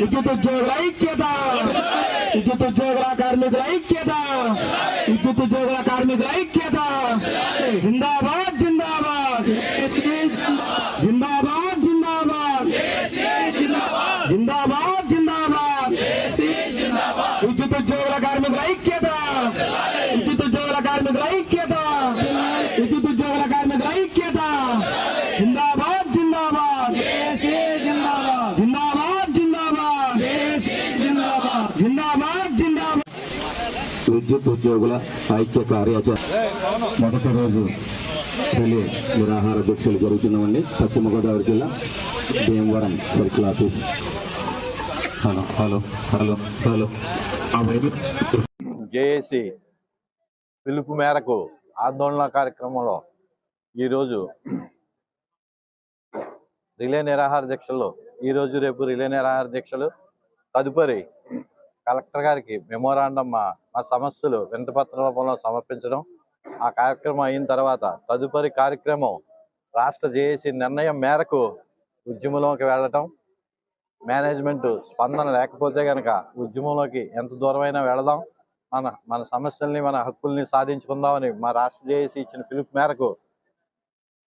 విద్యుత్ ఉద్యోగుల ఐక్యత. విద్యుత్ ఉద్యోగుల కార్మికుల ఐక్యత. విద్యుత్ ఉద్యోగుల కార్మికుల ఐక్యత. జిందాబాద్ జిందాబాద్. జిందాబాద్ జిందాబాద్. జిందాబాద్. విద్యుత్ ఉద్యోగుల ఐక్య కార్యాచరణ. మొదటి రోజు ఢిల్లీ నిరాహార దీక్షలు జరుగుతున్నామండి పశ్చిమ గోదావరి జిల్లా Bhimavaram circle office. Hello hello hello hello. JAC పిలుపు మేరకు ఆందోళన కార్యక్రమంలో ఈరోజు రిలే నిరాహార దీక్షలు ఈరోజు రేపు రిలే నిరాహార దీక్షలు. తదుపరి కలెక్టర్ గారికి మెమోరాండం మా మా సమస్యలు వినతిపత్ర రూపంలో సమర్పించడం ఆ కార్యక్రమం అయిన తర్వాత తదుపరి కార్యక్రమం రాష్ట్ర జేఏసీ నిర్ణయం మేరకు ఉద్యమంలోకి వెళ్ళటం మేనేజ్మెంట్ స్పందన లేకపోతే కనుక ఉద్యమంలోకి ఎంత దూరమైనా వెళదాం మన మన సమస్యల్ని మన హక్కుల్ని సాధించుకుందామని మా రాష్ట్ర జేఏసీ ఇచ్చిన పిలుపు మేరకు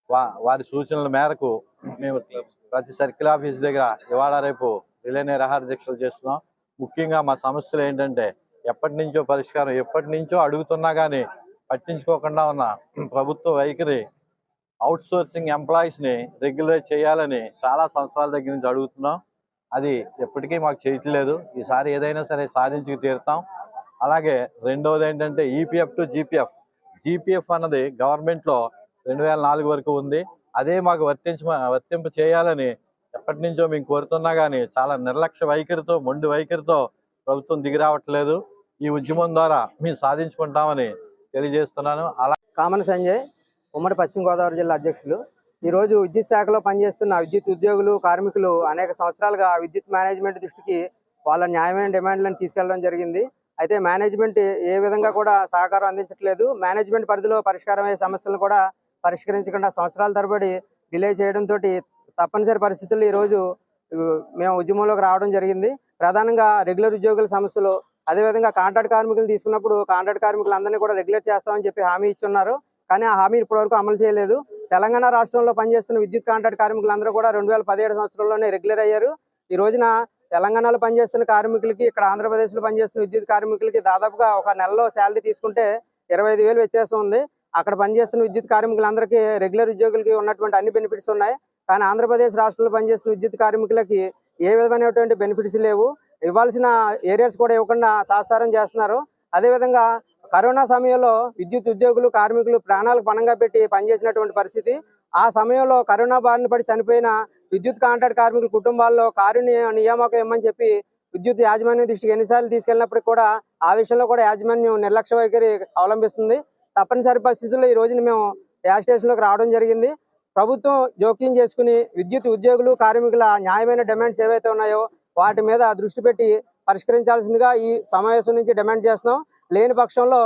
వా వారి సూచనల మేరకు మేము ప్రతి సర్కిల్ ఆఫీస్ దగ్గర ఇవాళ రేపు రిలే నిరాహార దీక్షలు చేస్తున్నాం. ముఖ్యంగా మా సమస్యలు ఏంటంటే ఎప్పటి నుంచో పరిష్కారం ఎప్పటి నుంచో అడుగుతున్నా కానీ పట్టించుకోకుండా ఉన్న ప్రభుత్వ వైఖరి అవుట్ సోర్సింగ్ ఎంప్లాయీస్ని రెగ్యులర్ చేయాలని చాలా సంవత్సరాల దగ్గర నుంచి అడుగుతున్నాం. అది ఎప్పటికీ మాకు చేయట్లేదు. ఈసారి ఏదైనా సరే సాధించి తీరుతాం. అలాగే రెండవది ఏంటంటే ఈపీఎఫ్ టు జీపీఎఫ్ జీపీఎఫ్ అన్నది గవర్నమెంట్లో రెండు వేల నాలుగు వరకు ఉంది. అదే మాకు వర్తించ వర్తింపు చేయాలని ఎప్పటి నుంచో మేము కోరుతున్నా కానీ చాలా నిర్లక్ష్య వైఖరితో మొండి వైఖరితో ప్రభుత్వం దిగి రావట్లేదు. ఈ ఉద్యమం ద్వారా మేము సాధించుకుంటామని తెలియజేస్తున్నాను. అలా కామన్ సంజయ్ ఉమ్మడి పశ్చిమ గోదావరి జిల్లా అధ్యక్షులు. ఈ రోజు విద్యుత్ శాఖలో పనిచేస్తున్న విద్యుత్ ఉద్యోగులు కార్మికులు అనేక సంవత్సరాలుగా విద్యుత్ మేనేజ్మెంట్ దృష్టికి వాళ్ళ న్యాయమైన డిమాండ్లను తీసుకెళ్ళడం జరిగింది. అయితే మేనేజ్మెంట్ ఏ విధంగా కూడా సహకారం అందించట్లేదు. మేనేజ్మెంట్ పరిధిలో పరిష్కారమయ్యే సమస్యలను కూడా పరిష్కరించకుండా సంవత్సరాల తరబడి డిలే చేయడంతో తప్పనిసరి పరిస్థితుల్లో ఈ రోజు మేము ఉద్యమంలోకి రావడం జరిగింది. ప్రధానంగా రెగ్యులర్ ఉద్యోగుల సమస్యలు అదేవిధంగా కాంట్రాక్ట్ కార్మికులు తీసుకున్నప్పుడు కాంట్రాక్ట్ కార్మికులందరినీ కూడా రెగ్యులేట్ చేస్తామని చెప్పి హామీ ఇచ్చున్నారు. కానీ ఆ హామీ ఇప్పటివరకు అమలు చేయలేదు. తెలంగాణ రాష్ట్రంలో పనిచేస్తున్న విద్యుత్ కాంట్రాక్ట్ కార్మికులందరూ కూడా రెండు వేల పదిహేడు సంవత్సరంలోనే రెగ్యులర్ అయ్యారు. ఈ రోజున తెలంగాణలో పనిచేస్తున్న కార్మికులకి ఇక్కడ ఆంధ్రప్రదేశ్లో పనిచేస్తున్న విద్యుత్ కార్మికులకి దాదాపుగా ఒక నెలలో శాలరీ తీసుకుంటే ఇరవై ఐదు వేలు వ్యత్యాసం ఉంది. అక్కడ పనిచేస్తున్న విద్యుత్ కార్మికులందరికీ రెగ్యులర్ ఉద్యోగులకి ఉన్నటువంటి అన్ని బెనిఫిట్స్ ఉన్నాయి. కానీ ఆంధ్రప్రదేశ్ రాష్ట్రంలో పనిచేస్తున్న విద్యుత్ కార్మికులకి ఏ విధమైనటువంటి బెనిఫిట్స్ లేవు. ఇవ్వాల్సిన ఏరియాస్ కూడా ఇవ్వకుండా తాత్సారం చేస్తున్నారు. అదేవిధంగా కరోనా సమయంలో విద్యుత్ ఉద్యోగులు కార్మికులు ప్రాణాలకు పణంగా పెట్టి పనిచేసినటువంటి పరిస్థితి. ఆ సమయంలో కరోనా బారిన పడి చనిపోయిన విద్యుత్ కాంట్రాక్ట్ కార్మికుల కుటుంబాల్లో కారుణ్య నియామకం ఇవ్వమని చెప్పి విద్యుత్ యాజమాన్యం దృష్టికి ఎన్నిసార్లు తీసుకెళ్ళినప్పటికీ కూడా ఆ విషయంలో కూడా యాజమాన్యం నిర్లక్ష్య వైఖరి అవలంబిస్తుంది. తప్పనిసరి పరిస్థితుల్లో ఈ రోజున మేము యాజ్ స్టేషన్లోకి రావడం జరిగింది. ప్రభుత్వం జోక్యం చేసుకుని విద్యుత్ ఉద్యోగులు కార్మికుల న్యాయమైన డిమాండ్స్ ఏవైతే ఉన్నాయో వాటి మీద దృష్టి పెట్టి పరిష్కరించాల్సిందిగా ఈ సమావేశం నుంచి డిమాండ్ చేస్తున్నాం. లేని పక్షంలో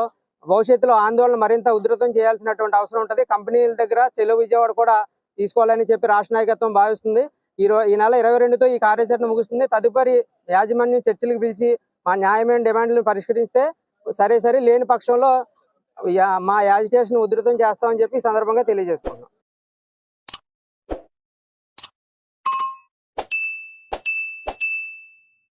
భవిష్యత్తులో ఆందోళన మరింత ఉధృతం చేయాల్సినటువంటి అవసరం ఉంటుంది. కంపెనీల దగ్గర చెలువు విజయవాడ కూడా తీసుకోవాలని చెప్పి రాష్ట్ర నాయకత్వం భావిస్తుంది. ఈ ఈ నెల ఇరవై రెండుతో ఈ కార్యాచరణ ముగుస్తుంది. తదుపరి యాజమాన్యం చర్చలకు పిలిచి మా న్యాయమైన డిమాండ్లను పరిష్కరిస్తే సరే సరే లేని పక్షంలో మా యాజిటేషన్ ఉధృతం చేస్తామని చెప్పి సందర్భంగా తెలియజేసుకుంటున్నాం.